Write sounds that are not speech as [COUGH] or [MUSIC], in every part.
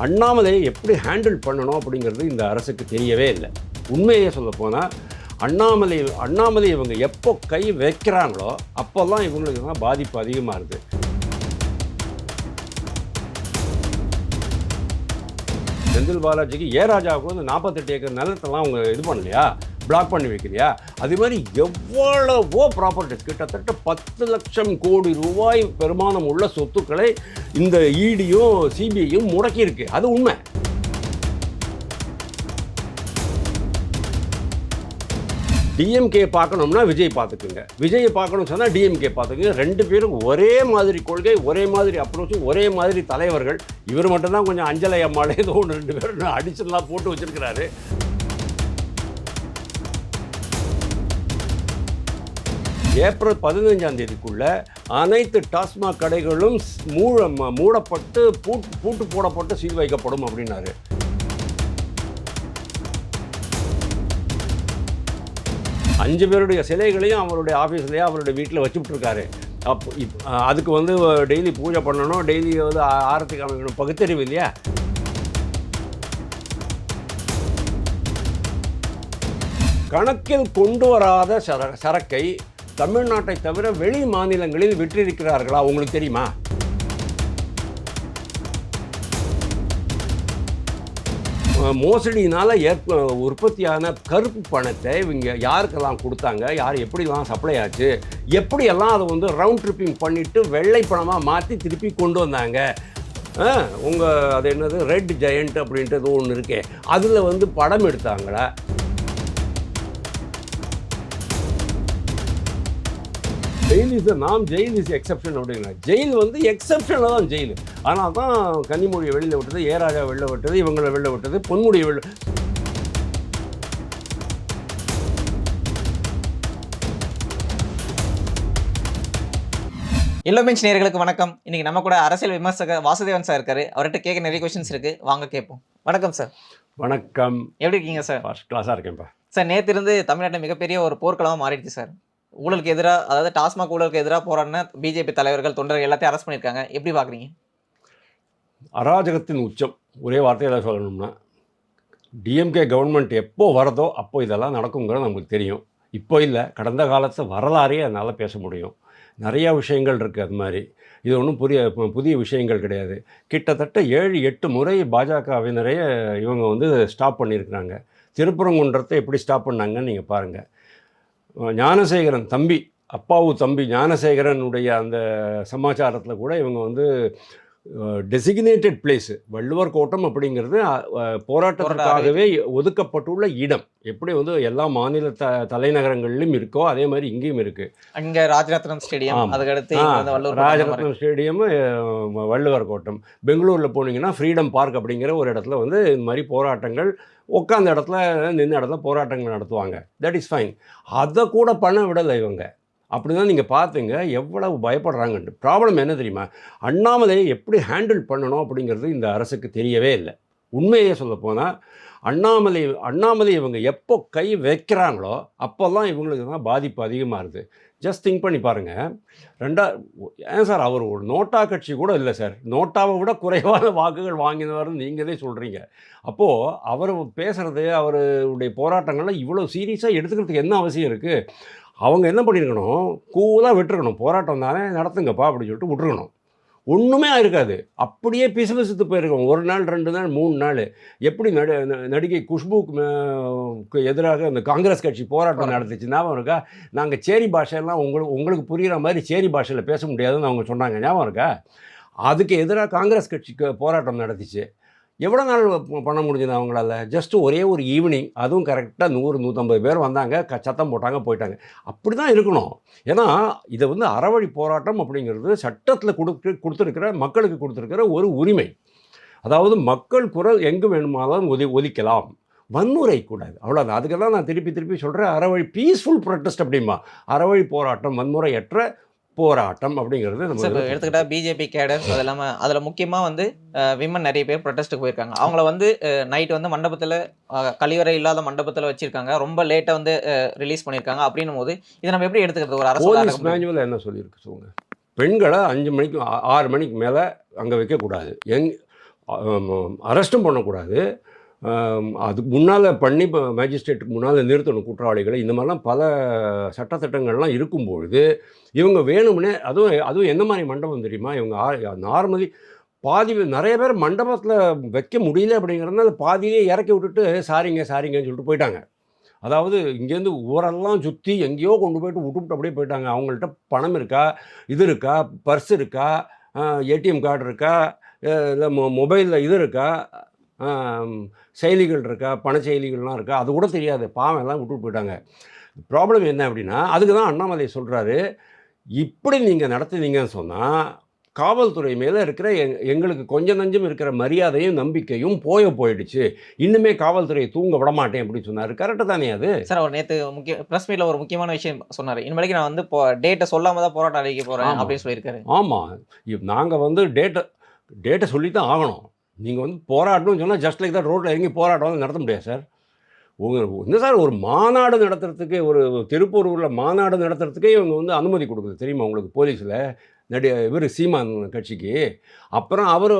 அண்ணாமலையை எப்படி ஹேண்டில் பண்ணணும் அப்படிங்கிறது இந்த அரசுக்கு தெரியவே இல்லை. உண்மையே சொல்ல போனால் அண்ணாமலை அண்ணாமலை இவங்க எப்போ கை வைக்கிறாங்களோ அப்போல்லாம் இவங்களுக்கு தான் பாதிப்பு அதிகமாக இருக்குது செந்தில் பாலாஜிக்கு ஏ ராஜாவுக்கு வந்து நாற்பத்தெட்டு ஏக்கர் நிலத்தெல்லாம் அவங்க இது பண்ணலையா? பிளாக் பண்ணி வைக்கலையா அதே மாதிரி எவ்வளவோ ப்ராப்பர்ட்டிஸ் கிட்டத்தட்ட பத்து லட்சம் கோடி ரூபாய் பெருமானம் உள்ள சொத்துக்களை இந்த இடியும் சிபிஐயும் முடக்கியிருக்கு. அது உண்மை. டிஎம்கே பார்க்கணும்னா விஜய் பார்த்துக்குங்க. விஜயை பார்க்கணும்னு சொன்னால் டிஎம்கே பார்த்துக்குங்க. ரெண்டு பேரும் ஒரே மாதிரி கொள்கை ஒரே மாதிரி அப்ரோச்சு ஒரே மாதிரி தலைவர்கள். இவர் மட்டும்தான் கொஞ்சம் அஞ்சலை அம்மாள் ஏதோ ஒன்று ரெண்டு பேரும் அடிஷனலாக போட்டு வச்சிருக்கிறாரு. ஏப்ரல் பதினஞ்சாம் தேதிக்குள்ள அனைத்து டாஸ்மாக் கடைகளும் மூட மூடப்பட்டு பூட்டு பூட்டு போடப்பட்டு சீல் வைக்கப்படும் அப்படின்னாரு. அஞ்சு பேருடைய சிலைகளையும் அவருடைய ஆஃபீஸ்லேயே அவருடைய வீட்டில் வச்சுட்ருக்காரு அப்போ இப் அதுக்கு வந்து டெய்லி பூஜை பண்ணணும் டெய்லி வந்து ஆரத்தி காமிக்கணும். பகுத்தறிவு இல்லையா? கணக்கில் கொண்டு வராத சர சரக்கை தமிழ்நாட்டை தவிர வெளி மாநிலங்களில் விற்றிருக்கிறார்களா? உங்களுக்கு தெரியுமா? மோசடினால் மோசடியினால் ஏற்ப உற்பத்தியான கருப்பு பணத்தை இவங்க யாருக்கெல்லாம் கொடுத்தாங்க? யார் எப்படிலாம் சப்ளை ஆச்சு? எப்படியெல்லாம் அதை வந்து ரவுண்ட் ட்ரிப்பிங் பண்ணிவிட்டு வெள்ளை பணமாக மாற்றி திருப்பி கொண்டு வந்தாங்க? உங்கள் அது என்னது? ரெட் ஜெயண்ட் அப்படின்றது ஒன்று இருக்கே. அதில் வந்து படம் எடுத்தாங்களா? ஜெயில் இஸ் நாம் ஜெயில் இஸ் எக்ஸப்ஷன் அப்படிங்கிற ஜெயில் வந்து எக்ஸப்ஷனில் தான் ஜெயில் ஆனால் தான் கன்னிமொழியை வெளியில் விட்டது ஏராஜா வெளில விட்டது இவங்களை வெளில விட்டது பொன்முடியை வெளில எல்லோ பெஞ்ச் நேயர்களுக்கு வணக்கம். இன்னைக்கு நம்ம கூட அரசியல் விமர்சகர் வாசுதேவன் சார் இருக்காரு. அவர்கிட்ட கேட்க நிறைய கொஸ்டின்ஸ் இருக்கு. வாங்க கேட்போம். வணக்கம் சார் வணக்கம். எப்படி இருக்கீங்க சார் ஃபர்ஸ்ட் கிளாஸாக இருக்கேன்ப்பா. சார் நேத்து இருந்து தமிழ்நாட்டில் மிகப்பெரிய ஒரு போர்க்களமாக மாறிடுச்சு சார் ஊழலுக்கு எதிராக அதாவது டாஸ்மாக் ஊழலுக்கு எதிராக போராடின பிஜேபி தலைவர்கள் தொண்டர்கள் எல்லாத்தையும் அரெஸ்ட் பண்ணியிருக்காங்க. எப்படி பார்க்குறீங்க? அராஜகத்தின் உச்சம். ஒரே வார்த்தையில் சொல்லணும்னா டிஎம்கே கவர்மெண்ட் எப்போ வரதோ அப்போ இதெல்லாம் நடக்குங்கிறது நமக்கு தெரியும். இப்போ இல்லை. கடந்த காலத்து வரலாறே அதனால் பேச முடியும். நிறையா விஷயங்கள் இருக்குது அது மாதிரி. இது ஒன்றும் புதிய புதிய விஷயங்கள் கிடையாது. கிட்டத்தட்ட ஏழு எட்டு முறை பாஜகவினரையே இவங்க வந்து ஸ்டாப் பண்ணியிருக்கிறாங்க. திருப்பரங்குன்றத்தை எப்படி ஸ்டாப் பண்ணாங்கன்னு நீங்கள் பாருங்கள் ஞானசேகரன் தம்பி அப்பாவு தம்பி ஞானசேகரனுடைய அந்த சமாச்சாரத்தில் கூட இவங்க வந்து டெசிக்னேட்டட் பிளேஸு வள்ளுவர் கோட்டம் அப்படிங்கிறது போராட்டத்திற்காகவே ஒதுக்கப்பட்டுள்ள இடம். எப்படி வந்து எல்லா மாநில த தலைநகரங்களிலும் இருக்கோ அதே மாதிரி இங்கேயும் இருக்குது அங்க ராஜரத்னம் ஸ்டேடியம். அதுக்கடுத்து. ராஜரத்னம் ஸ்டேடியம் வள்ளுவர் கோட்டம். பெங்களூரில் போனீங்கன்னா ஃப்ரீடம் பார்க் அப்படிங்கிற ஒரு இடத்துல வந்து இந்த மாதிரி போராட்டங்கள் உட்காந்த இடத்துல நின்ன இடத்துல போராட்டங்கள் நடத்துவாங்க. தட் இஸ் ஃபைன் அதை கூட பண்ண விடலை இவங்க. அப்படி தான் நீங்கள் பார்த்துங்க எவ்வளவு பயப்படுறாங்கன்ட்டு. ப்ராப்ளம் என்ன தெரியுமா? அண்ணாமலையை எப்படி ஹேண்டில் பண்ணணும் அப்படிங்கிறது இந்த அரசுக்கு தெரியவே இல்லை. உண்மையே சொல்ல போனால் அண்ணாமலை அண்ணாமலை இவங்க எப்போ கை வைக்கிறாங்களோ அப்போல்லாம் இவங்களுக்கு தான் பாதிப்பு அதிகமாக இருக்குது ஜஸ்ட் திங்க் பண்ணி பாருங்கள் ரெண்டா ஏன் சார் அவர் ஒரு நோட்டா கட்சி கூட இல்லை சார். நோட்டாவை விட குறைவான வாக்குகள் வாங்கினவர்னு நீங்களே சொல்கிறீங்க அப்போது அவர் பேசுகிறது அவருடைய போராட்டங்கள்லாம் இவ்வளோ சீரியஸாக எடுத்துக்கிறதுக்கு என்ன அவசியம் இருக்குது அவங்க என்ன பண்ணியிருக்கணும் கூலாக விட்டுருக்கணும். போராட்டம் தானே நடத்துங்கப்பா அப்படின்னு சொல்லிட்டு விட்டுருக்கணும். ஒன்றுமே இருக்காது அப்படியே பிசுபிசுத்து போயிருக்கோம். ஒரு நாள் ரெண்டு நாள் மூணு நாள். எப்படி நடி நடிகை குஷ்புக்கு எதிராக அந்த காங்கிரஸ் கட்சி போராட்டம் நடத்துச்சு ஞாபகம் இருக்கா? நாங்கள் சேரி பாஷையெல்லாம் உங்களுக்கு உங்களுக்கு புரிகிற மாதிரி சேரி பாஷையில் பேச முடியாதுன்னு அவங்க சொன்னாங்க. ஞாபகம் இருக்கா? அதுக்கு எதிராக காங்கிரஸ் கட்சிக்கு போராட்டம் நடத்திச்சு எவ்வளோ நாள் பண்ண முடிஞ்சது அவங்களால? ஜஸ்ட் ஒரே ஒரு ஈவினிங் அதுவும் கரெக்டாக நூறு நூற்றம்பது பேர் வந்தாங்க க சத்தம் போட்டாங்க போயிட்டாங்க. அப்படி தான் இருக்கணும். ஏன்னா இதை வந்து அறவழி போராட்டம் அப்படிங்கிறது சட்டத்தில் கொடுக்கு கொடுத்துருக்கிற மக்களுக்கு கொடுத்துருக்கிற ஒரு உரிமை. அதாவது மக்கள் குரல் எங்கு வேணுமானாலும் ஒதி ஒதிக்கலாம். வன்முறை கூடாது. அவ்வளோதான் அதுக்கு தான் நான் திருப்பி திருப்பி சொல்கிறேன் அறவழி பீஸ்ஃபுல் ப்ரொட்டஸ்ட் அப்படிமா அறவழி போராட்டம் வன்முறையற்ற போராட்டம் அப்படிங்கிறது நம்ம எடுத்துக்கிட்டா பிஜேபி கேடர் அது இல்லாமல் அதில் முக்கியமாக வந்து விமன் நிறைய பேர் ப்ரொட்டஸ்ட்டுக்கு போயிருக்காங்க. அவங்கள வந்து நைட் வந்து மண்டபத்தில் கழிவறை இல்லாத மண்டபத்தில் வச்சிருக்காங்க. ரொம்ப லேட்டாக வந்து ரிலீஸ் பண்ணியிருக்காங்க அப்படின்னும் போது இதை நம்ம எப்படி எடுத்துக்கிறது? ஒரு அரசு. மேனுவல் என்ன சொல்லியிருக்கு சொல்லுங்க. பெண்களை அஞ்சு மணிக்கு ஆறு மணிக்கு மேலே அங்கே வைக்கக்கூடாது. எங் அரெஸ்ட்டும் பண்ணக்கூடாது. அதுக்கு முன்னால் பண்ணி இப்போ மேஜிஸ்ட்ரேட்டுக்கு முன்னால் நிறுத்தணும் குற்றவாளிகளை. இந்த மாதிரிலாம் பல சட்டத்திட்டங்கள்லாம் இருக்கும்பொழுது இவங்க வேணும்னே அதுவும் அதுவும் எந்த மாதிரி மண்டபம் தெரியுமா? இவங்க நார்மலி பாதி நிறைய பேர் மண்டபத்தில் வைக்க முடியல அப்படிங்கிறதுனால பாதியிலே இறக்கி விட்டுட்டு சாரிங்க சாரிங்கன்னு சொல்லிட்டு போயிட்டாங்க. அதாவது இங்கேருந்து ஊரெல்லாம் சுற்றி எங்கேயோ கொண்டு போயிட்டு விட்டுவிட்டு அப்படியே போயிட்டாங்க. அவங்கள்ட்ட பணம் இருக்கா? இது இருக்கா? பர்ஸ் இருக்கா? ஏடிஎம் கார்டு இருக்கா? இல்லை மொ மொபைலில் இது இருக்கா? செயலிகள் இருக்கா பண செயலிகள்லாம் இருக்கா அது கூட தெரியாது. பாவம் எல்லாம் விட்டுட்டு போயிட்டாங்க. ப்ராப்ளம் என்ன அப்படின்னா அதுக்கு தான் அண்ணாமலை சொல்கிறாரு இப்படி நீங்கள் நடத்துனீங்கன்னு சொன்னால் காவல்துறை மேலே இருக்கிற எங் எங்களுக்கு கொஞ்சம் நஞ்சம் இருக்கிற மரியாதையும் நம்பிக்கையும் போய போயிடுச்சு. இன்னுமே காவல்துறையை தூங்க விட மாட்டேன் அப்படின்னு சொன்னார். கரெக்டு தானே அது? சார் அவர் நேற்று முக்கிய ப்ரெஸ் மீட்ல ஒரு முக்கியமான விஷயம் சொன்னார். இனிமேலைக்கு நான் வந்து இப்போ டேட்டை சொல்லாம தான் போராட்டம் அறிவிக்க ஆமா. அப்படின்னு சொல்லியிருக்காரு. ஆமாம் நாங்கள் வந்து டேட்டை டேட்டை சொல்லி தான் ஆகணும். நீங்கள் வந்து போராட்டணும்னு சொன்னால் ஜஸ்ட் லைக் தான் ரோட்டில் இறங்கி போராட்டம் வந்து நடத்த முடியாது சார் உங்கள் என்ன சார் ஒரு மாநாடு நடத்துறதுக்கு ஒரு திருப்பூர் உள்ள மாநாடு நடத்துறதுக்கே இவங்க வந்து அனுமதி கொடுக்குது. தெரியுமா உங்களுக்கு போலீஸில்? நடி இவர் சீமான் கட்சிக்கு. அப்புறம் அவர்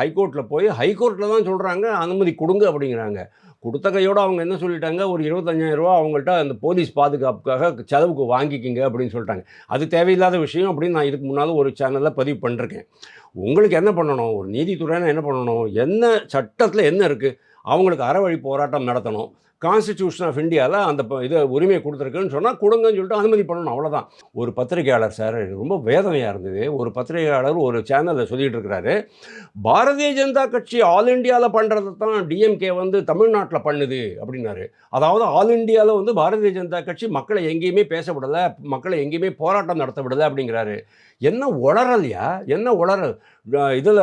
ஹைகோர்ட்டில் போய் ஹைகோர்ட்டில் தான் சொல்கிறாங்க அனுமதி கொடுங்க அப்படிங்கிறாங்க. கொடுத்த கையோடு அவங்க என்ன சொல்லிட்டாங்க? ஒரு இருபத்தஞ்சாயிரரூபா அவங்கள்ட்ட அந்த போலீஸ் பாதுகாப்புக்காக செலவுக்கு வாங்கிக்கிங்க அப்படின்னு சொல்லிட்டாங்க. அது தேவையில்லாத விஷயம் அப்படின்னு நான் இதுக்கு முன்னால் ஒரு சேனலில் பதிவு பண்ணிருக்கேன். உங்களுக்கு என்ன பண்ணணும்? ஒரு நீதித்துறைனா என்ன பண்ணணும்? என்ன சட்டத்தில் என்ன இருக்குது அவங்களுக்கு அறவழி போராட்டம் நடத்தணும். கான்ஸ்டிடியூஷன் ஆஃப் இந்தியாவில் அந்த இதை உரிமை கொடுத்துருக்குன்னு சொன்னால் கொடுங்கன்னு சொல்லிட்டு அனுமதி பண்ணணும். அவ்வளோதான் ஒரு பத்திரிகையாளர் சார் ரொம்ப வேதனையாக இருந்தது. ஒரு பத்திரிகையாளர் ஒரு சேனலில் சொல்லிட்டு இருக்கிறாரு. பாரதிய ஜனதா கட்சி ஆல் இந்தியாவில் பண்ணுறது தான் டிஎம்கே வந்து தமிழ்நாட்டில் பண்ணுது அப்படின்னாரு. அதாவது ஆல் இந்தியாவில் வந்து பாரதிய ஜனதா கட்சி மக்களை எங்கேயுமே பேச விடலை மக்களை எங்கேயுமே போராட்டம் நடத்த விடலை அப்படிங்கிறாரு. என்ன உளறலையா? என்ன உளறல்? இதில்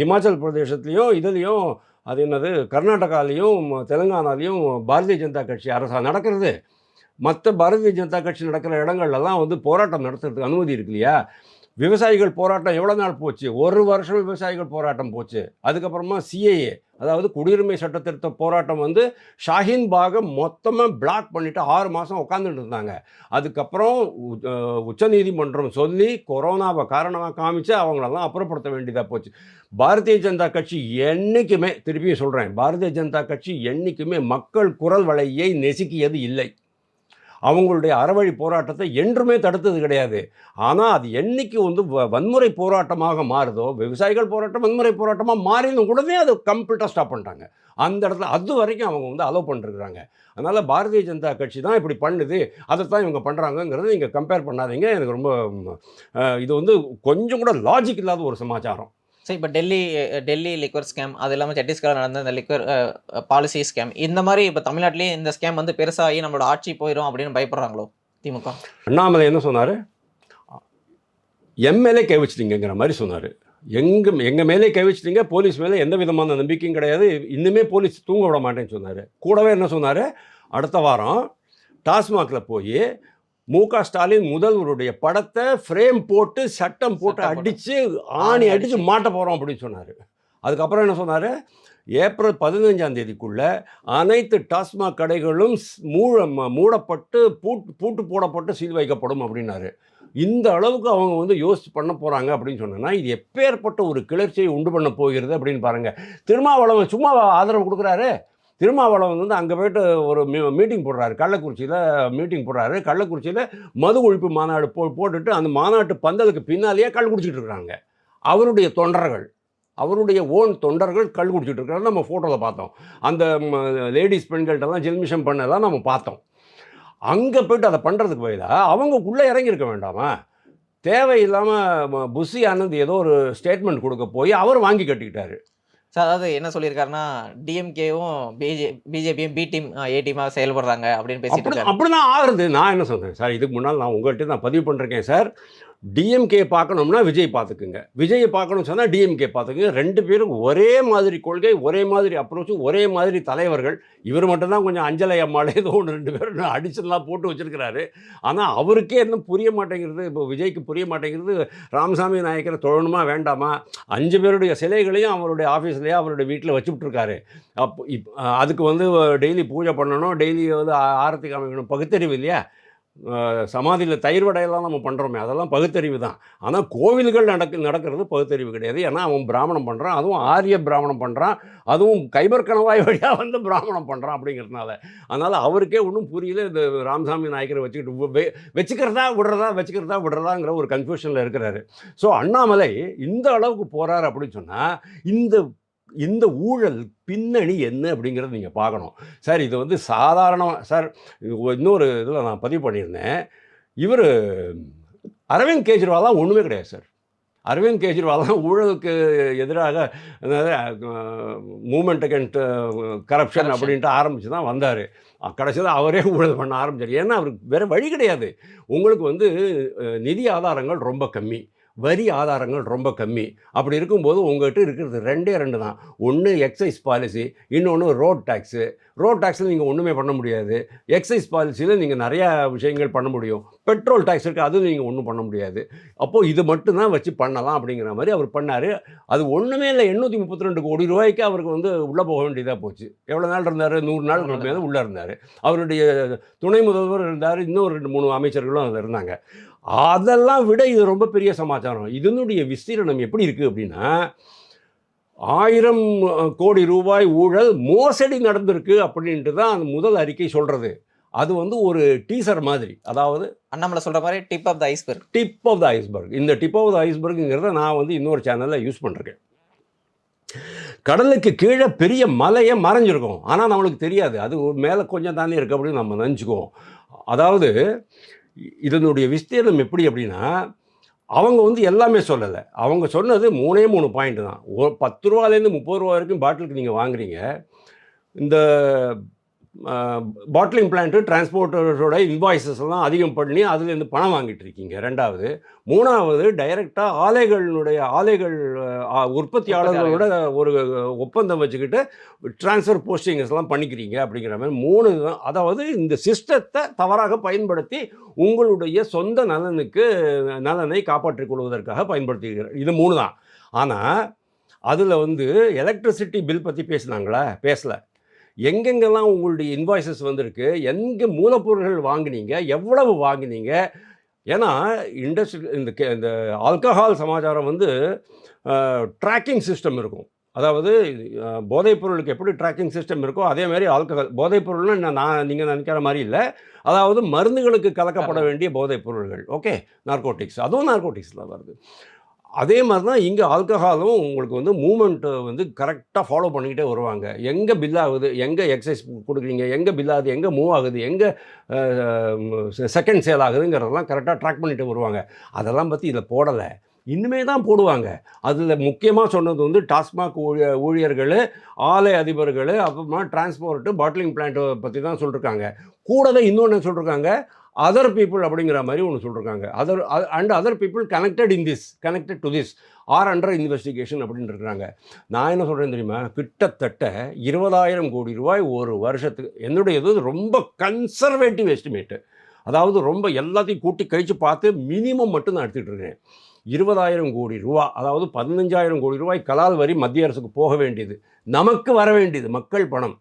ஹிமாச்சல் பிரதேசத்துலேயும் இதுலேயும் அது என்னது? கர்நாடகாலையும் தெலுங்கானாலையும் பாரதிய ஜனதா கட்சி அரசா நடக்கிறது. மற்ற பாரதிய ஜனதா கட்சி நடக்கிற இடங்கள்லாம் வந்து போராட்டம் நடத்துறதுக்கு அனுமதி இருக்கு இல்லையா விவசாயிகள் போராட்டம் எவ்வளோ நாள் போச்சு? ஒரு வருஷம் விவசாயிகள் போராட்டம் போச்சு. அதுக்கப்புறமா சிஏஏ அதாவது குடியுரிமை சட்டத்திருத்த போராட்டம் வந்து ஷாஹீன் பாகை மொத்தமாக பிளாக் பண்ணிவிட்டு ஆறு மாதம் உட்காந்துட்டு இருந்தாங்க. அதுக்கப்புறம் உச்சநீதிமன்றம் சொல்லி கொரோனாவை காரணமாக காமிச்சு அவங்களெல்லாம் அப்புறப்படுத்த வேண்டியதாக போச்சு. பாரதிய ஜனதா கட்சி என்றைக்குமே திருப்பியும் சொல்கிறேன் பாரதிய ஜனதா கட்சி என்றைக்குமே மக்கள் குரல் வலையை நெசுக்கியது இல்லை. அவங்களுடைய அறவழி போராட்டத்தை என்றுமே தடுத்தது கிடையாது. ஆனால் அது என்னைக்கு வந்து வ- வன்முறை போராட்டமாக மாறுதோ விவசாயிகள் போராட்டம் வன்முறை போராட்டமாக மாறினும் கூடவே அது கம்ப்ளீட்டாக ஸ்டாப் பண்ணிட்டாங்க. அந்த இடத்துல அது வரைக்கும் அவங்க வந்து அலோவ் பண்ணிருக்கிறாங்க. அதனால் பாரதிய ஜனதா கட்சி தான் இப்படி பண்ணுது. அதை தான் இவங்க பண்ணுறாங்கங்கிறத நீங்கள் கம்பேர் பண்ணாதீங்க. எனக்கு ரொம்ப இது வந்து கொஞ்சம் கூட லாஜிக் இல்லாத ஒரு சமாச்சாரம். சரி இப்போ டெல்லி டெல்லி லிக்வர் ஸ்கேம் அது இல்லாமல் சத்தீஸ்கரில் நடந்த இந்த லிக்வர் பாலிசி ஸ்கேம் இந்த மாதிரி இப்போ தமிழ்நாட்டிலேயே இந்த ஸ்கேம் வந்து பெருசாகி நம்மளோட ஆட்சி போயிடும் அப்படின்னு பயப்படுறாங்களோ திமுக? அண்ணாமலை என்ன சொன்னார்? எம்எல்ஏ கை வச்சிட்டீங்கிற மாதிரி சொன்னார். எங்க எங்கள் மேலே கை வச்சிட்டீங்க போலீஸ் மேலே எந்த விதமான நம்பிக்கையும் கிடையாது இன்னுமே போலீஸ் தூங்க விட மாட்டேன்னு சொன்னார். கூடவே என்ன சொன்னார்? அடுத்த வாரம் டாஸ்மாகில் போய் மு க ஸ்டாலின் முதல்வருடைய படத்தை ஃப்ரேம் போட்டு சட்டம் போட்டு. அடித்து ஆணி அடித்து மாட்ட போகிறோம் அப்படின்னு சொன்னார். அதுக்கப்புறம் என்ன சொன்னார்? ஏப்ரல் பதினஞ்சாம் தேதிக்குள்ள அனைத்து டாஸ்மாக் கடைகளும் ஸ்- மூட ம- மூடப்பட்டு பூட்டு பூட்டு போடப்பட்டு சீல் வைக்கப்படும் அப்படின்னாரு. இந்த அளவுக்கு அவங்க வந்து யோசிச்சு பண்ண போகிறாங்க அப்படின்னு சொன்னேன்னா இது எப்பேற்பட்ட ஒரு கிளர்ச்சியை உண்டு பண்ண போகிறது அப்படின்னு பாருங்கள் திருமாவளவன் சும்மா ஆதரவு கொடுக்குறாரு. திருமாவளவன் வந்து அங்கே போயிட்டு ஒரு மீ மீட்டிங் போடுறாரு. கள்ளக்குறிச்சியில் மீட்டிங் போடுறாரு. கள்ளக்குறிச்சியில் மது ஒழிப்பு மாநாடு போ போட்டுட்டு அந்த மாநாட்டு பந்தலுக்கு பின்னாலேயே கள் குடிச்சிட்டு இருக்கிறாங்க அவருடைய தொண்டர்கள் அவருடைய ஓன் தொண்டர்கள் கல் குடிச்சிட்டு இருக்கிறாரு நம்ம ஃபோட்டோவில் பார்த்தோம். அந்த லேடிஸ் பெண்கள்கிட்டலாம் ஜெல்மிஷம் பண்ணதெல்லாம் நம்ம பார்த்தோம். அங்கே போயிட்டு அதை பண்ணுறதுக்கு பதிலாக அவங்க உள்ளே இறங்கியிருக்க வேண்டாமா? தேவையில்லாமல் புஷி ஆனந்த் ஏதோ ஒரு ஸ்டேட்மெண்ட் கொடுக்க போய் அவர் வாங்கி கட்டிக்கிட்டாரு. சார் அதாவது என்ன சொல்லியிருக்காருன்னா டிஎம்கேவும் பிஜே பிஜேபியும் பி டீம் ஏ டீமாக செயல்படுறாங்க அப்படின்னு பேசிட்டு அப்படி தான் ஆகுது நான் என்ன சொல்கிறேன் சார் இதுக்கு முன்னால் நான் உங்கள்கிட்ட நான் பதிவு பண்ணிருக்கேன் சார். டிஎம்கே பார்க்கணும்னா விஜய் பார்த்துக்குங்க. விஜயை பார்க்கணும்னு சொன்னால் டிஎம்கே பார்த்துக்குங்க. ரெண்டு பேரும் ஒரே மாதிரி கொள்கை ஒரே மாதிரி அப்ரோச்சும் ஒரே மாதிரி தலைவர்கள். இவர் மட்டும்தான் கொஞ்சம் அஞ்சலை அம்மாலே ஏதோ ஒன்று ரெண்டு பேரும் அடிச்சலாம் போட்டு வச்சிருக்கிறாரு. ஆனால் அவருக்கே இன்னும் புரிய மாட்டேங்கிறது இப்போ விஜய்க்கு புரிய மாட்டேங்கிறது ராமசாமி நாயக்கரை தொழணுமா வேண்டாமா? அஞ்சு பேருடைய சிலைகளையும் அவருடைய ஆஃபீஸ்லேயே அவருடைய வீட்டில் வச்சு விட்ருக்காரு அப்போ இப் அதுக்கு வந்து டெய்லி பூஜை பண்ணணும். டெய்லி வந்து ஆரத்தி காமிக்கணும். பகுத்தறிவு இல்லையா? சமாதியில் தயிர் வடையெல்லாம் நம்ம பண்ணுறோமே அதெல்லாம் பகுத்தறிவு தான். ஆனால் கோவில்கள் நடக்கு நடக்கிறது பகுத்தறிவு கிடையாது. ஏன்னா அவன் பிராமணம் பண்ணுறான் அதுவும் ஆரிய பிராமணம் பண்ணுறான் அதுவும் கைபர் கணவாய் வழியாக வந்து பிராமணம் பண்ணுறான் அப்படிங்கிறதுனால. அதனால் அவருக்கே ஒன்றும் புரியல இந்த ராமசாமி நாயக்கரை வச்சுக்கிட்டு வச்சுக்கிறதா விடுறதா வச்சுக்கிறதா விடுறதாங்கிற ஒரு கன்ஃபியூஷனில் இருக்கிறாரு. ஸோ அண்ணாமலை இந்த அளவுக்கு போகிறார் அப்படின்னு சொன்னால் இந்த இந்த ஊழல் பின்னணி என்ன அப்படிங்கிறத நீங்கள் பார்க்கணும். சார் இது வந்து சாதாரணமாக சார் இன்னொரு இதில் நான் பதிவு பண்ணியிருந்தேன். இவர் அரவிந்த் கெஜ்ரிவால்லாம் ஒன்றுமே கிடையாது சார். அரவிந்த் கெஜ்ரிவால்லாம் ஊழலுக்கு எதிராக மூமெண்ட் அகேன்ட் கரப்ஷன். அப்படின்ட்டு ஆரம்பித்து தான் வந்தார். கடைசியில் அவரே ஊழல் பண்ண ஆரம்பிச்சார். ஏன்னா அவருக்கு வேறு வழி கிடையாது. உங்களுக்கு வந்து நிதி ஆதாரங்கள் ரொம்ப கம்மி. வரி ஆதாரங்கள் ரொம்ப கம்மி. அப்படி இருக்கும்போது உங்கள்கிட்ட இருக்கிறது ரெண்டே ரெண்டு தான். ஒன்று எக்ஸைஸ் பாலிசி இன்னொன்று ரோட் டேக்ஸு ரோட் டேக்ஸில் நீங்கள் ஒன்றுமே பண்ண முடியாது. எக்ஸைஸ் பாலிசியில் நீங்கள் நிறையா விஷயங்கள் பண்ண முடியும். பெட்ரோல் டேக்ஸ் இருக்குது அதுவும் நீங்கள் ஒன்றும் பண்ண முடியாது. அப்போது இது மட்டும்தான் வச்சு பண்ணலாம் அப்படிங்கிற மாதிரி அவர் பண்ணார். அது ஒன்றுமே இல்லை எண்ணூற்றி முப்பத்தி ரெண்டு கோடி ரூபாய்க்கு அவருக்கு வந்து உள்ளே போக வேண்டியதாக போச்சு. எவ்வளோ நாள் இருந்தார்? நூறு நாள் மேலே உள்ளே இருந்தார். அவருடைய துணை முதல்வர் இருந்தார் இன்னும் ரெண்டு மூணு அமைச்சர்களும் அதில் இருந்தாங்க. அதெல்லாம் விட இது ரொம்ப பெரிய சமாச்சாரம். இதனுடைய விஸ்தீரணம் எப்படி இருக்குது அப்படின்னா ஆயிரம் கோடி ரூபாய் ஊழல் மோசடி நடந்திருக்கு அப்படின்ட்டு தான் அந்த முதல் அறிக்கை சொல்கிறது அது வந்து ஒரு டீசர் மாதிரி. அதாவது அண்ணாமலை சொல்ற மாதிரி tip of the iceberg tip of the iceberg இந்த டிப் ஆஃப் த ஐஸ்பர்க்குங்கிறத நான் வந்து இன்னொரு சேனலில் யூஸ் பண்ணுறேன் கடலுக்கு கீழே பெரிய மலையை மறைஞ்சிருக்கும். ஆனால் நம்மளுக்கு தெரியாது. அது மேலே கொஞ்சம் தானே இருக்குது அப்படின்னு நம்ம நினச்சிக்குவோம். அதாவது இதனுடைய விஸ்தீர்ணம் எப்படி அப்படின்னா அவங்க வந்து எல்லாமே சொல்லலை. அவங்க சொன்னது மூணே மூணு பாயிண்ட் தான். ஒரு பத்து ரூபாலேருந்து முப்பது ரூபா வரைக்கும் பாட்டிலுக்கு நீங்கள் வாங்குறீங்க. இந்த பாட்லிங் பிளான்ட்டு டிரான்ஸ்போர்ட்டரோட இன்வாய்ஸஸ் எல்லாம் அதிகம் பண்ணி அதுலேருந்து பணம் வாங்கிட்டு இருக்கீங்க. ரெண்டாவது. மூணாவது டைரெக்டாக ஆலைகளுடைய ஆலைகள் உற்பத்தியாளர்களோட ஒரு ஒப்பந்தம் வச்சுக்கிட்டு ட்ரான்ஸ்ஃபர் போஸ்டிங்ஸ் எல்லாம் பண்ணிக்கிறீங்க அப்படிங்கிற மாதிரி மூணு. அதாவது இந்த சிஸ்டத்தை தவறாக பயன்படுத்தி உங்களுடைய சொந்த நலனுக்கு நலனை காப்பாற்றிக் கொள்வதற்காக பயன்படுத்துகிறீர்கள் இது மூணு தான். ஆனால் அதில் வந்து எலக்ட்ரிசிட்டி பில் பற்றி பேசுனாங்களா? பேசலை. எங்கெங்கெல்லாம் உங்களுடைய இன்வாய்சஸ் வந்திருக்கு எங்கே மூலப்பொருட்கள் வாங்குனீங்க எவ்வளவு வாங்குனீங்க? ஏன்னா இண்டஸ்ட்ரி இந்த கே- இந்த ஆல்கஹால் சமாச்சாரம் வந்து ட்ராக்கிங் சிஸ்டம் இருக்கும். அதாவது போதைப் பொருளுக்கு எப்படி ட்ராக்கிங் சிஸ்டம் இருக்கோ அதே மாதிரி ஆல்கஹால் போதைப் பொருள்னு நான் நீங்கள் நினைக்கிற மாதிரி இல்லை. அதாவது மருந்துகளுக்கு கலக்கப்பட வேண்டிய போதைப் பொருள்கள். ஓகே? நார்கோட்டிக்ஸ் அதுவும் நார்கோட்டிக்ஸில் வருது. அதே மாதிரி தான் இங்கே ஆல்கஹாலும் உங்களுக்கு வந்து மூமெண்ட்டு வந்து கரெக்டாக ஃபாலோ பண்ணிக்கிட்டே வருவாங்க. எங்கே பில் ஆகுது? எங்கே எக்ஸசைஸ் கொடுக்குறீங்க? எங்கே பில் ஆகுது? எங்கே மூவ் ஆகுது? எங்கே செகண்ட் சேல் ஆகுதுங்கிறதெல்லாம் கரெக்டாக ட்ராக் பண்ணிட்டு வருவாங்க. அதெல்லாம் பற்றி இதில் போடலை. இன்னுமே தான் போடுவாங்க. அதில் முக்கியமாக சொன்னது வந்து டாஸ்மாக் ஊழிய ஊழியர்கள் ஆலை அதிபர்கள் அப்புறமா டிரான்ஸ்போர்ட்டு பாட்லிங் பிளான்ட்டை பற்றி தான் சொல்லியிருக்காங்க கூடவே இன்னொன்று சொல்லியிருக்காங்க அதர் பீப்புள் அப்படிங்கிற மாதிரி ஒன்று சொல்லியிருக்காங்க other and other people connected in this connected to this are under investigation அப்படின்னு இருக்கிறாங்க. நான் என்ன சொல்கிறேன் தெரியுமா? கிட்டத்தட்ட இருபதாயிரம் கோடி ரூபாய் ஒரு வருஷத்துக்கு என்னுடைய இது ரொம்ப கன்சர்வேட்டிவ் எஸ்டிமேட்டு அதாவது ரொம்ப எல்லாத்தையும் கூட்டி கழித்து பார்த்து மினிமம் மட்டும் நான் எடுத்துகிட்டு இருக்கேன் இருபதாயிரம் கோடி ரூபா அதாவது பதினஞ்சாயிரம் கோடி ரூபாய் கலால் வரி மத்திய அரசுக்கு போக வேண்டியது. நமக்கு வர வேண்டியது மக்கள் பணம்.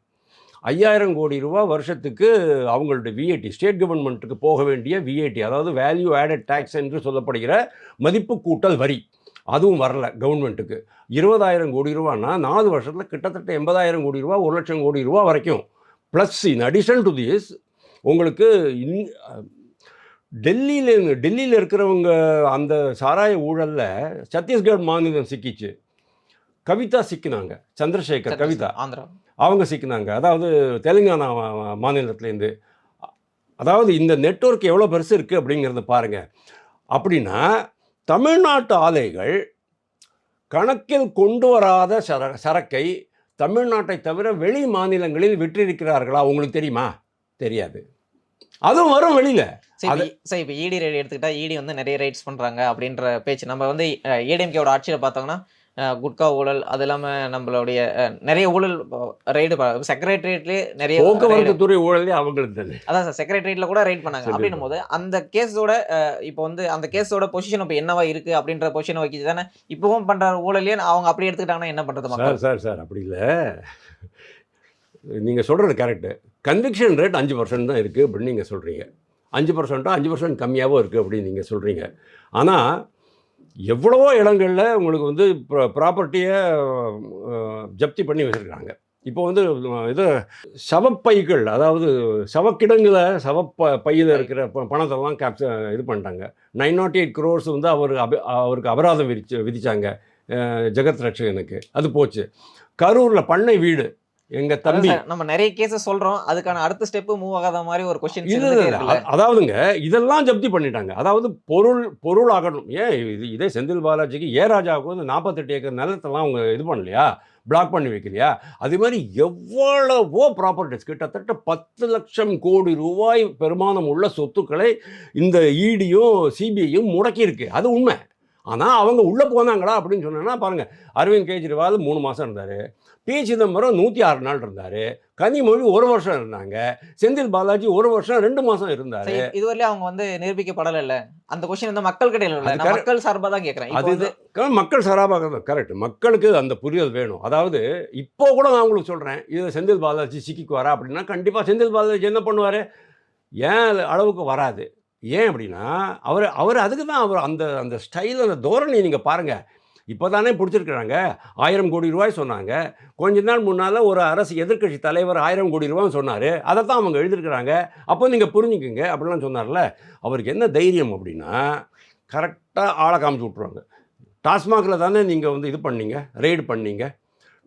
ஐயாயிரம் கோடி ரூபா வருஷத்துக்கு அவங்களுடைய விஐடி ஸ்டேட் கவர்மெண்ட்டுக்கு போக வேண்டிய விஐடி அதாவது வேல்யூ ஆடட் டேக்ஸ் என்று சொல்லப்படுகிற மதிப்பு கூட்டல் வரி. அதுவும் வரல கவர்மெண்ட்டுக்கு இருபதாயிரம் கோடி ரூபான்னா நாலு வருஷத்தில் கிட்டத்தட்ட எண்பதாயிரம் கோடி ரூபா ஒரு லட்சம் கோடி ரூபா வரைக்கும். Plus in addition to this உங்களுக்கு இன் டெல்லியில் டெல்லியில் இருக்கிறவங்க அந்த சாராய ஊழலில் சத்தீஸ்கர் மாநிலம் சிக்கிச்சு. கவிதா சிக்கினாங்க. சந்திரசேகர் கவிதா. ஆந்திரா. அவங்க சிக்கினாங்க. அதாவது தெலுங்கானா மாநிலத்திலேருந்து அதாவது இந்த நெட்வொர்க் எவ்வளோ பெருசு இருக்குது அப்படிங்கிறத பாருங்கள் அப்படின்னா தமிழ்நாட்டு ஆலைகள் கணக்கில் கொண்டு வராத சர சரக்கை தமிழ்நாட்டை தவிர வெளி மாநிலங்களில் விற்றிருக்கிறார்களா? உங்களுக்கு தெரியுமா? தெரியாது. அதுவும் வரும் வெளியில். சரி சார் இப்போ இடி ரைடு எடுத்துக்கிட்டா இடி வந்து நிறைய ரைட்ஸ் பண்றாங்க அப்படின்ற பேச்சு. நம்ம வந்து ஏடிஎம்கேவோட ஆட்சியில் பார்த்தோம்னா குட்கா ஊழல் அது இல்லாமல் நம்மளுடைய நிறைய ஊழல் ரைடு செக்ரட்டரியேட்லேயே நிறைய raid- போக்குவரத்து துறை ஊழலே அவங்களுக்கு தானே அதான் சார் செக்ரட்டரியேட்ல கூட ரைட் பண்ணாங்க. அப்படின்னும் போது அந்த கேஸோட இப்போ வந்து அந்த கேஸோட பொசிஷன் இப்போ என்னவா இருக்கு அப்படின்ற பொசிஷனை வைக்கிது தானே? இப்பவும் பண்ற ஊழலையே அவங்க அப்படி எடுத்துக்கிட்டாங்கன்னா என்ன சார் சார் சார் அப்படி இல்லை. நீங்கள் சொல்கிறது கரெக்டு கன்விக்ஷன் ரேட் அஞ்சு பர்சன்ட் தான் இருக்குது அப்படின்னு நீங்கள் சொல்கிறீங்க அஞ்சு பர்சன்ட்டோ அஞ்சு பர்சன்ட் கம்மியாகவும் இருக்குது அப்படின்னு நீங்கள் சொல்கிறீங்க ஆனால் எவ்வளவோ இடங்களில் உங்களுக்கு வந்து ப்ராப்பர்ட்டியை ஜப்தி பண்ணி வச்சுருக்காங்க. இப்போ வந்து இது சவப்பைகள் அதாவது சவக்கிடங்குல சவப்ப பையில் இருக்கிற பணத்தெல்லாம் கேப்ச இது பண்ணிட்டாங்க. நைன் நாட் எயிட் க்ரோர்ஸ் வந்து அவர் அப அவருக்கு அபராதம் விதிச்சு விதிச்சாங்க அஹ், ஜெகத் ரட்சகனுக்கு. அது போச்சு. கரூரில் பண்ணை வீடு எங்கள் அதான் தம்பி நம்ம நிறைய கேஸ் சொல்றோம். அதுக்கான அடுத்த ஸ்டெப் மூவ் ஆகாத மாதிரி ஒரு கொஸ்டின். அ- அதாவதுங்க இதெல்லாம் ஜப்தி பண்ணிட்டாங்க. அதாவது பொருள் பொருள் ஆகணும். ஏன் இது இதே செந்தில் பாலாஜிக்கு ஏ ராஜாவுக்கு வந்து நாற்பத்தெட்டு ஏக்கர் நிலத்தெல்லாம் அவங்க இது பண்ணலையா? பிளாக் பண்ணி வைக்கலையா? அதே மாதிரி எவ்வளவோ ப்ராப்பர்ட்டிஸ் கிட்டத்தட்ட பத்து லட்சம் கோடி ரூபாய் பெருமானம் உள்ள சொத்துக்களை இந்த இடியும் சிபிஐயும் முடக்கியிருக்கு. அது உண்மை. ஆனால் அவங்க உள்ளே போனாங்களா அப்படின்னு சொன்னோன்னா பாருங்கள் அரவிந்த் கெஜ்ரிவால் மூணு மாதம் இருந்தார். பி. சிதம்பரம் நூற்றி ஆறு நாள் இருந்தார். கனிமொழி ஒரு வருஷம் இருந்தாங்க. செந்தில் பாலாஜி ஒரு வருஷம் ரெண்டு மாதம் இருந்தார். இதுவரையிலும் அவங்க வந்து நிரூபிக்கப்படல இல்ல அந்த கொஸ்டின் வந்து மக்கள் கிட்ட இல்ல அது. மக்கள் சார்பா தான் வந்து அதுதான். மக்கள் சராபாக கரெக்ட். மக்களுக்கு அந்த புரிதல் வேணும். அதாவது இப்போ கூட நான் உங்களுக்கு சொல்கிறேன் இது செந்தில் பாலாஜி சிக்கிக்குவாரா அப்படின்னா கண்டிப்பாக செந்தில் பாலாஜி என்ன பண்ணுவார்? ஏன் அது அளவுக்கு வராது? ஏன் அப்படின்னா அவர் அவர் அதுக்கு தான் அவர் அந்த அந்த ஸ்டைல் அந்த தோரணி நீங்கள் பாருங்கள் இப்போ தானே பிடிச்சிருக்கிறாங்க. ஆயிரம் கோடி ரூபாய் சொன்னாங்க. கொஞ்ச நாள் முன்னால் ஒரு அரசு எதிர்க்கட்சி தலைவர் ஆயிரம் கோடி ரூபான்னு சொன்னார். அதை தான் அவங்க எழுதியிருக்கிறாங்க. அப்போ நீங்கள் புரிஞ்சுக்குங்க அப்படிலாம் சொன்னார்ல. அவருக்கு என்ன தைரியம் அப்படின்னா கரெக்டாக ஆளை காமிச்சு விட்ருவாங்க டாஸ்மாகில் தானே நீங்கள் வந்து இது பண்ணீங்க ரெய்டு பண்ணீங்க.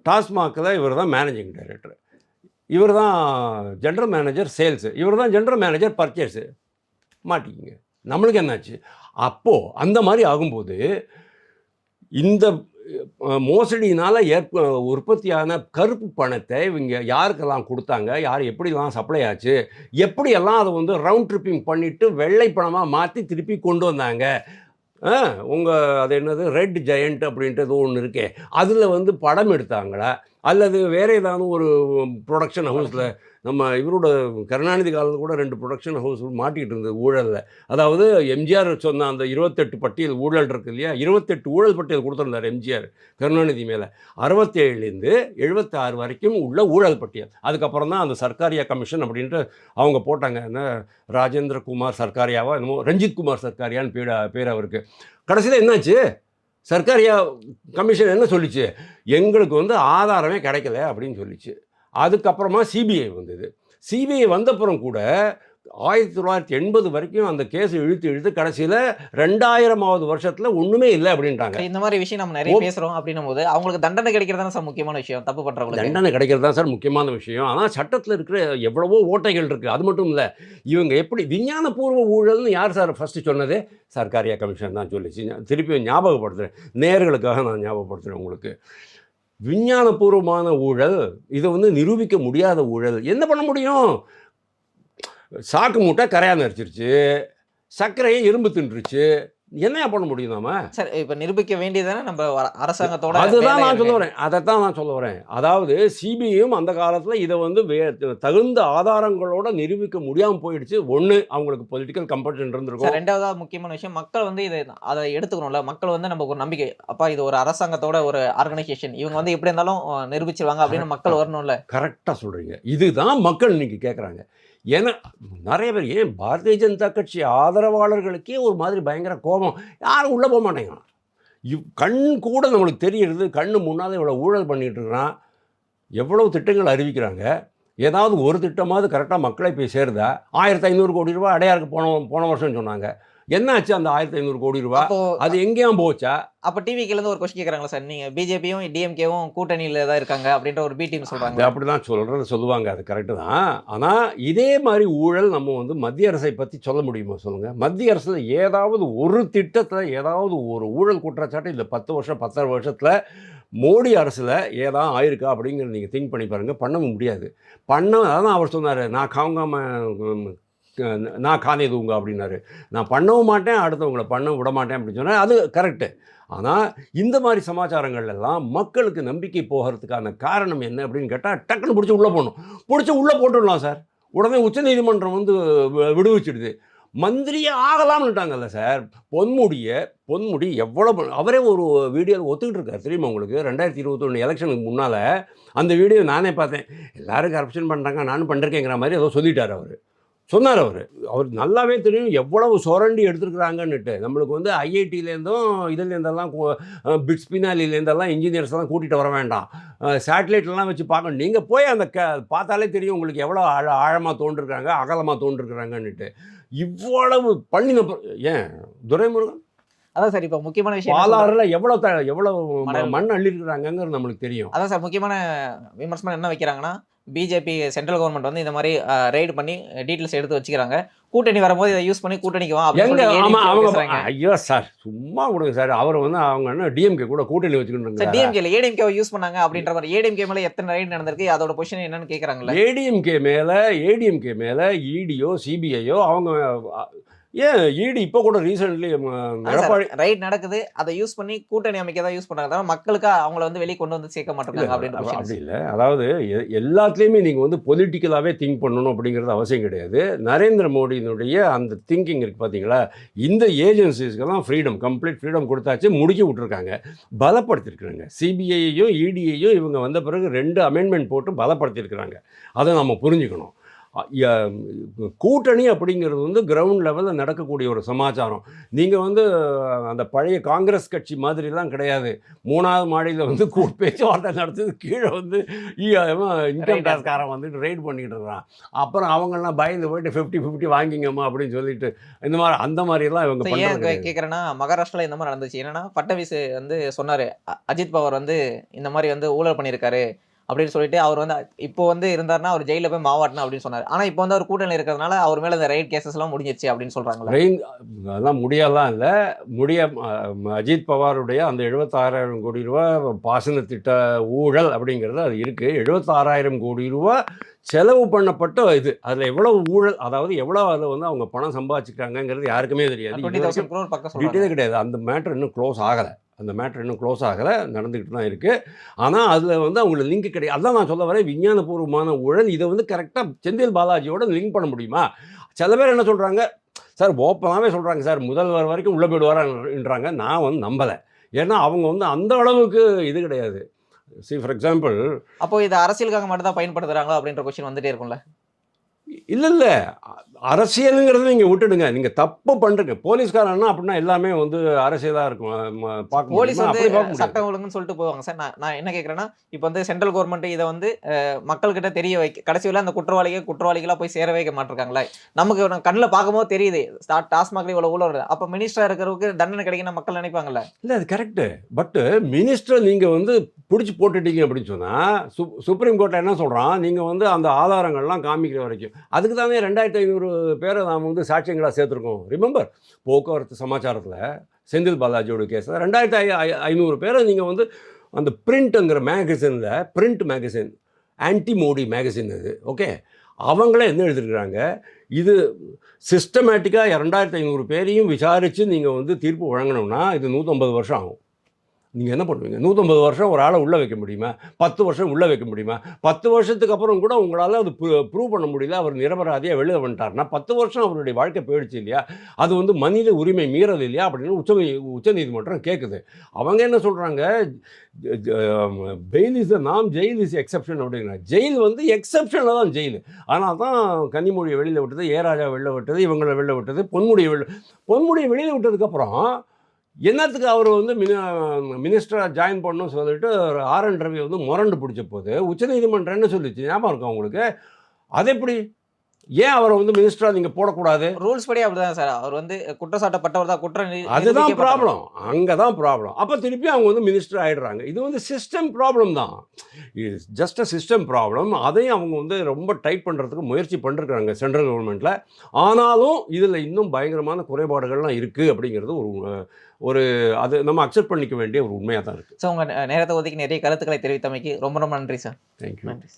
டாஸ்மாகில் இவர் தான் மேனேஜிங் டைரக்டர் இவர் தான் ஜென்ரல் மேனேஜர் சேல்ஸு இவர் தான் ஜென்ரல் மேனேஜர் பர்ச்சேஸு மாட்டிக்கிங்க. நம்மளுக்கு என்னாச்சு? அப்போது அந்த மாதிரி ஆகும்போது இந்த மோசடினால் மோசடியினால் ஏற்ப உற்பத்தியான கருப்பு பணத்தை இவங்க யாருக்கெல்லாம் கொடுத்தாங்க? யார் எப்படிலாம் சப்ளை ஆச்சு? எப்படியெல்லாம் அதை வந்து ரவுண்ட் ட்ரிப்பிங் பண்ணிவிட்டு வெள்ளை பணமாக மாற்றி திருப்பி கொண்டு வந்தாங்க? உங்கள் அது என்னது? ரெட் ஜெயண்ட் அப்படின்ட்டு ஒன்று இருக்கே. அதில் வந்து படம் எடுத்தாங்களா? அல்லது வேறு ஏதாவது ஒரு ப்ரொடக்ஷன் ஹவுஸில் நம்ம இவரோட கருணாநிதி காலத்தில் கூட ரெண்டு ப்ரொடக்ஷன் ஹவுஸ் மாட்டிகிட்டு இருந்தது ஊழலில். அதாவது எம்ஜிஆர் சொன்ன அந்த இருபத்தெட்டு பட்டியல் ஊழல் இருக்கு இல்லையா? இருபத்தெட்டு ஊழல் பட்டியல் கொடுத்துருந்தார் எம்ஜிஆர் கருணாநிதி மேலே. அறுபத்தேழுலேருந்து எழுபத்தாறு வரைக்கும் உள்ள ஊழல் பட்டியல். அதுக்கப்புறம் தான் அந்த சர்க்காரியா கமிஷன் அப்படின்ட்டு அவங்க போட்டாங்க. என்ன ராஜேந்திர குமார் சர்க்காரியாவா என்னமோ ரஞ்சித் குமார் சர்க்காரியான்னு பேர் பேர் அவருக்கு. கடைசியில் என்னாச்சு? சர்க்காரியா கமிஷன் என்ன சொல்லிச்சு? எங்களுக்கு வந்து ஆதாரமே கிடைக்கல அப்படின்னு சொல்லிச்சு. அதுக்கப்புறமா சிபிஐ வந்தது. சிபிஐ வந்தப்புறம் கூட ஆயிரத்தி தொள்ளாயிரத்தி எண்பது வரைக்கும் அந்த கேஸ் இழுத்து இழுத்து கடைசியில் ரெண்டாயிரமாவது வருஷத்தில் ஒன்றுமே இல்லை அப்படின்ட்டாங்க. இந்த மாதிரி விஷயம் நம்ம நிறைய பேசுறோம் அப்படின்னும் போது அவங்களுக்கு தண்டனை கிடைக்கிறது சார் முக்கியமான விஷயம்? தப்பு பண்றவங்களுக்கு. தண்டனை கிடைக்கிறது தான் சார் முக்கியமான விஷயம். ஆனால் சட்டத்தில் இருக்கிற எவ்வளவோ ஓட்டைகள் இருக்குது அது மட்டும் இல்லை இவங்க எப்படி விஞ்ஞானபூர்வ ஊழல்னு யார் சார் ஃபஸ்ட்டு சொன்னது? சர்க்காரியா கமிஷன் தான் சொல்லிச்சு. திருப்பி ஞாபகப்படுத்துகிறேன் நேர்களுக்காக நான் ஞாபகப்படுத்துகிறேன் உங்களுக்கு. விஞ்ஞானபூர்வமான ஊழல் இதை வந்து நிரூபிக்க முடியாத ஊழல். என்ன பண்ண முடியும்? சாக்கு மூட்டை கரையாக நரிச்சிருச்சு சர்க்கரையை இரும்பு தின்றுச்சு என்னையா பண்ண முடியும் நாம? சார் இப்ப நிரூபிக்க வேண்டியதானே நம்ம அரசாங்கத்தோட அதுதான் நான். சொல்ல வரேன் அதைத்தான் நான் சொல்ல வரேன் அதாவது சிபிஐயும் அந்த காலத்தில் இதை வந்து வே தகுந்த ஆதாரங்களோட நிரூபிக்க முடியாமல் போயிடுச்சு. ஒன்று அவங்களுக்கு பொலிட்டிக்கல் கம்பல்ஷன் இருந்திருக்கும். ரெண்டாவதா முக்கியமான விஷயம் மக்கள் வந்து இதை அதை எடுத்துக்கணும்ல. மக்கள் வந்து நமக்கு ஒரு நம்பிக்கை. அப்பா இது ஒரு அரசாங்கத்தோட ஒரு ஆர்கனைசேஷன் இவங்க வந்து எப்படி இருந்தாலும் நிரூபிச்சிருவாங்க அப்படின்னு மக்கள் வரணும்ல. கரெக்டாக சொல்கிறீங்க இதுதான் மக்கள் இன்னைக்கு கேட்குறாங்க ஏன்னா நிறைய பேர் ஏன் பாரதிய ஜனதா கட்சி ஆதரவாளர்களுக்கே ஒரு மாதிரி பயங்கர கோபம். யாரும் உள்ளே போக மாட்டேங்கிறான் இவ் கண் கூட நம்மளுக்கு தெரியுறது கண்ணு முன்னால் இவ்வளோ ஊழல் பண்ணிட்டு இருக்கிறான். எவ்வளவு திட்டங்கள் அறிவிக்கிறாங்க. ஏதாவது ஒரு திட்டமாவது கரெக்டாக மக்களை போய் சேருதா? ஆயிரத்தி ஐநூறு கோடி ரூபாய் அடையாருக்கு போன போன வருஷம்னு சொன்னாங்க. என்ன ஆச்சு அந்த ஆயிரத்தி ஐநூறு கோடி ரூபாய் அது எங்கேயும் போச்சா? அப்ப டிவிக்கில இருந்து ஒரு கொஸ்டின் கேக்குறாங்களா சார்? நீங்க பிஜேபியும் டிஎம்கேவும் கூட்டணியில தான் இருக்காங்க அப்படின்ற ஒரு பி டீம் சொல்றாங்க. அப்படி தான் சொல்கிறது சொல்லுவாங்க. அது கரெக்டு தான். ஆனால் இதே மாதிரி ஊழல் நம்ம வந்து மத்திய அரசை பற்றி சொல்ல முடியுமா சொல்லுங்கள் மத்திய அரசில் ஏதாவது ஒரு திட்டத்தில் ஏதாவது ஒரு ஊழல் குற்றச்சாட்டு இந்த பத்து வருஷம் பத்தரை வருஷத்தில் மோடி அரசில் ஏதாவது ஆயிருக்கா அப்படிங்கிறத நீங்கள் திங்க் பண்ணி பாருங்கள் பண்ண முடியாது. பண்ண அதான் அவர் சொன்னார். நான் காங்காம நான் காணே தூங்க அப்படின்னாரு. நான் பண்ணவும் மாட்டேன் அடுத்தவங்களை பண்ண விட மாட்டேன் அப்படின்னு சொன்னால் அது கரெக்டு ஆனால் இந்த மாதிரி சமாச்சாரங்கள் எல்லாம் மக்களுக்கு நம்பிக்கை போகிறதுக்கான காரணம் என்ன அப்படின்னு கேட்டால் டக்குன்னு பிடிச்சி உள்ளே போடணும். பிடிச்சி உள்ளே போட்டுடலாம் சார். உடனே உச்சநீதிமன்றம் வந்து வி- விடுவிச்சிடுது. மந்திரியே ஆகலாம்னுட்டாங்கல்ல சார். பொன்முடியை பொன்முடி எவ்வளோ அவரே ஒரு வீடியோவில் ஒத்துக்கிட்டு இருக்கார். தெரியுமா உங்களுக்கு? ரெண்டாயிரத்தி இருபத்தொன்று எலெக்ஷனுக்கு முன்னால் அந்த வீடியோ நானே பார்த்தேன். எல்லாரும் கரப்ஷன் பண்ணுறாங்க நானும் பண்ணிருக்கேங்கிற மாதிரி ஏதோ சொல்லிட்டார் அவர். சொன்னார் அவர். அவர் நல்லாவே தெரியும் எவ்வளவு சுரண்டி எடுத்துருக்குறாங்கன்னுட்டு. நம்மளுக்கு வந்து ஐஐடியிலேருந்தும் இதுலேருந்தெல்லாம் பிட்ஸ் பினாலிலேருந்தெல்லாம் இன்ஜினியர்ஸ் எல்லாம் கூட்டிகிட்டு வர வேண்டாம். சேட்டலைட்லாம் வச்சு பார்க்கணும். நீங்கள் போய் அந்த க பார்த்தாலே தெரியும் உங்களுக்கு எவ்வளோ ஆழ ஆழமாக தோன்றிருக்காங்க அகலமாக தோன்றிருக்கிறாங்கன்னுட்டு. இவ்வளவு பிற- ஏன்? துரைமுருகன்? அதான் சார் இப்போ முக்கியமான விஷயம்? பாலாறுல எவ்வளோ த எவ்வளோ. மண் அள்ளிருக்கிறாங்கங்கிறது நம்மளுக்கு தெரியும். அதான் சார் முக்கியமான விமர்சனம் என்ன வைக்கிறாங்கன்னா பிஜேபி சென்ட்ரல் கவர்மெண்ட் வந்து இந்த மாதிரி ரைடு பண்ணி டீட்டெயில்ஸ் எடுத்து வச்சுக்கிறாங்க. கூட்டணி வரும்போது இதை யூஸ் பண்ணி கூட்டணிக்கு வா அவங்க. ஐயோ சார் சும்மா கொடுங்க சார். அவர் வந்து அவங்க என்ன டிஎம்கே கூட கூட்டணி சார் வச்சுக்கிட்டு டிஎம்கேல ஏடிஎம்கே யூஸ் பண்ணாங்க அப்படின்ற மாதிரி. ஏடிஎம்கே மேல எத்தனை ரைடு நடந்திருக்கு அதோட பொசிஷன் என்னன்னு கேக்குறாங்கல்ல. ஏடிஎம்கே மேல ஏடிஎம்கே மேல இடியோ சிபிஐயோ அவங்க ஏன் இடி இப்போ கூட ரீசெண்ட்லி எடப்பாடி ரைட் நடக்குது. அதை யூஸ் பண்ணி கூட்டணி அமைக்க தான் யூஸ் பண்றாங்க. தவிர மக்களுக்கு அவங்கள வந்து வெளியே கொண்டு வந்து சேர்க்க இல்ல, மாட்டாங்க அப்படின்ற அப்ப- விஷயம். அப்படி இல்லை. அதாவது எல்லாத்துலேயுமே நீங்கள் வந்து பொலிட்டிக்கலாகவே திங்க் பண்ணணும் அப்படிங்கிறது அவசியம் கிடையாது. நரேந்திர மோடியினுடைய அந்த திங்கிங் இருக்குது பார்த்தீங்களா இந்த ஏஜென்சிஸ்க்கெல்லாம் ஃப்ரீடம் கம்ப்ளீட் ஃப்ரீடம் கொடுத்தாச்சு முடிக்க விட்டுருக்காங்க. பலப்படுத்திருக்கிறாங்க. சிபிஐயையும் இடியையும் இவங்க வந்த பிறகு ரெண்டு அமெண்ட்மெண்ட் போட்டு பலப்படுத்தியிருக்கிறாங்க அதை நம்ம புரிஞ்சுக்கணும். கூட்டணி அப்படிங்கிறது வந்து கிரவுண்ட் லெவலில் நடக்கக்கூடிய ஒரு சமாச்சாரம். நீங்கள் வந்து அந்த பழைய காங்கிரஸ் கட்சி மாதிரிலாம் கிடையாது. மூணாவது மாடியில் வந்து கூ [LAUGHS] பேச்சுவார்த்தை நடத்துது. கீழே வந்து இன்கம். டேக்ஸ்காரன் வந்துட்டு ரைட் பண்ணிக்கிட்டு இருக்கிறான். அப்புறம் அவங்கெல்லாம் பயந்து போயிட்டு ஃபிஃப்டி ஃபிஃப்டி வாங்கிங்கம்மா அப்படின்னு சொல்லிட்டு இந்த மாதிரி அந்த மாதிரிலாம் இவங்க ஏன் பண்ணுறது கே- கேக்குறேன்னா மகாராஷ்டிரால இந்த மாதிரி நடந்துச்சு. என்னன்னா பட்டவிஸ் வந்து சொன்னாரு. அஜித் பவர் வந்து இந்த மாதிரி வந்து ஊழல் பண்ணியிருக்காரு. அப்படின்னு சொல்லிட்டு அவர் வந்து இப்போ வந்து இருந்தாருன்னா அவர் ஜெயில போய் மாவாட்டணும் அப்படின்னு சொன்னாரு. ஆனா இப்போ வந்து அவர் கூட்டணி இருக்கிறதுனால அவர் மேல இந்த ரைட் கேசஸ் எல்லாம் முடிஞ்சிருச்சு அப்படின்னு சொல்றாங்களா ரெயின் அதெல்லாம் முடியலாம் இல்லை. முடிய அஜித் பவாருடைய அந்த எழுபத்தாறாயிரம் கோடி ரூபா பாசன திட்ட ஊழல் அப்படிங்கிறது அது இருக்குது எழுபத்தாறாயிரம் கோடி ரூபா செலவு பண்ணப்பட்ட இது. அதில் எவ்வளவு ஊழல் அதாவது எவ்வளோ அதில் வந்து அவங்க பணம் சம்பாதிச்சிருக்காங்கங்கிறது யாருக்குமே தெரியாது. டீட்டெயிலே கிடையாது. அந்த மேட்ரு இன்னும் க்ளோஸ் ஆகலை. அந்த மேட்ரு இன்னும் க்ளோஸ் ஆகலை நடந்துக்கிட்டு தான் இருக்குது ஆனால் அதில் வந்து அவங்களுக்கு லிங்க் கிடையாது அதான் நான் சொல்ல வரேன் விஞ்ஞானபூர்வமான ஊழல் இதை வந்து கரெக்டாக செந்தில் பாலாஜியோட லிங்க் பண்ண முடியுமா? சில பேர் என்ன சொல்கிறாங்க சார் ஓப்பனாகவே சொல்கிறாங்க சார் முதல்வர் வரைக்கும் உள்ளே போயிடுவாரான்றாங்க. நான் வந்து நம்பலை. ஏன்னா அவங்க வந்து அந்த அளவுக்கு இது கிடையாது. சி ஃபார் எக்ஸாம்பிள் அப்போ இது அரசியலுக்காக மட்டும் தான் பயன்படுத்துறாங்களா அப்படின்ற கொஸ்டின் வந்துட்டே இருக்கும்ல? இல்லை இல்லை. அரசியலுங்கிறத நீங்கள் விட்டுடுங்க. நீங்கள் தப்பு பண்ணுறீங்க போலீஸ்காரன்னா அப்படின்னா எல்லாமே வந்து அரசியலாக இருக்கும். பார்க்க போலீஸ்? வந்து சட்டம் ஒழுங்குன்னு சொல்லிட்டு போவாங்க. சார் நான் நான் என்ன கேட்குறேன்னா இப்போ வந்து சென்ட்ரல் கவர்மெண்ட் இதை வந்து மக்கள்கிட்ட தெரிய வைக்க கடைசியில் அந்த குற்றவாளிகள் குற்றவாளிகளாக போய் சேர வைக்க மாட்டிருக்காங்களா. நமக்கு கண்ணில் பார்க்கும்போது தெரியுது. டாஸ்மாக்ல இவ்வளோ ஊழல் வருது. அப்போ மினிஸ்டராக இருக்கிறவருக்கு தண்டனை கிடைக்கணும் மக்கள் நினைப்பாங்கல்ல? இல்லை அது கரெக்டு பட்டு மினிஸ்டர் நீங்கள் வந்து பிடிச்சி போட்டுட்டீங்க அப்படின்னு சொன்னால் சுப்ரீம் கோர்ட்டில் என்ன சொல்கிறான் நீங்கள் வந்து அந்த ஆதாரங்கள்லாம் காமிக்கிற வரைக்கும். அதுக்கு தானே ரெண்டாயிரத்தி ஐநூறு பேரை நாம் வந்து சாட்சியங்களாக சேர்த்துருக்கோம். ரிமெம்பர் போக்குவரத்து சமாச்சாரத்தில் செந்தில் பாலாஜியோட கேஸில் ரெண்டாயிரத்தி ஐ ஐ- ஐநூறு பேரை நீங்கள் வந்து அந்த பிரிண்ட்டுங்கிற மேகசினில் print magazine anti Modi magazine அது ஓகே அவங்களே என்ன எழுதியிருக்கிறாங்க? இது சிஸ்டமேட்டிக்காக இரண்டாயிரத்தி ஐநூறு பேரையும் விசாரித்து நீங்கள் வந்து தீர்ப்பு வழங்கணும்னா இது நூற்றம்பது வருஷம் ஆகும். நீங்கள் என்ன பண்ணுவீங்க? நூற்றம்பது வருஷம் ஒரு ஆளை உள்ளே வைக்க முடியுமா? பத்து வருஷம் உள்ளே வைக்க முடியுமா? பத்து வருஷத்துக்கு அப்புறம் கூட உங்களால் அது ப்ரூவ் பண்ண முடியல. அவர் நிரபராதியாக வெளியே வந்துட்டார்னா பத்து வருஷம் அவருடைய வாழ்க்கை போயிடுச்சு இல்லையா? அது வந்து மனித உரிமை மீறது இல்லையா? அப்படின்னு உச்ச உச்சநீதிமன்றம் கேட்குது அவங்க என்ன சொல்கிறாங்க பெயில் இஸ் நாம் ஜெயில் இஸ் எக்ஸப்ஷன் அப்படிங்கிறாங்க. ஜெயில் வந்து எக்ஸப்ஷனில் தான் ஜெயில். ஆனால் தான் கன்னிமொழியை வெளியில் விட்டது ஏராஜா வெளில விட்டது இவங்களை வெளில விட்டது பொன்முடியை வெளில பொன்முடியை வெளியில் விட்டதுக்கப்புறம் என்னத்துக்கு அவர் வந்து மினி மினிஸ்டராக ஜாயின் பண்ணணும் சொல்லிட்டு ஆர் என் ரவி வந்து முரண்டு பிடிச்ச போது உச்சநீதிமன்றம் என்ன சொல்லிச்சு. ஞாபகம் இருக்கா உங்களுக்கு? அது எப்படி? ஏன் அவரை வந்து மினிஸ்டராக நீங்கள் போடக்கூடாது? ரூல்ஸ் படி அப்படிதான் சார். அவர் வந்து குற்றச்சாட்டப்பட்டவர் தான். குற்றம் அதுதான். ப்ராப்ளம் அங்கே தான் ப்ராப்ளம் அப்போ திருப்பி அவங்க வந்து மினிஸ்டர் ஆயிடுறாங்க. இது வந்து சிஸ்டம் ப்ராப்ளம் தான். ஜஸ்ட் அ சிஸ்டம் ப்ராப்ளம் அதையும் அவங்க வந்து ரொம்ப டைட் பண்ணுறதுக்கு முயற்சி பண்ணிருக்காங்க சென்ட்ரல் கவர்மெண்ட்டில் ஆனாலும் இதில் இன்னும் பயங்கரமான குறைபாடுகள்லாம் இருக்குது அப்படிங்கிறது ஒரு ஒரு அது நம்ம அக்செப்ட் பண்ணிக்க வேண்டிய ஒரு உண்மையாக தான் இருக்குது ஸோ உங்கள் நேரத்தை ஒதுக்கி நிறைய கருத்துக்களை தெரிவித்தமைக்கு ரொம்ப ரொம்ப நன்றி சார் தேங்க்யூ நன்றி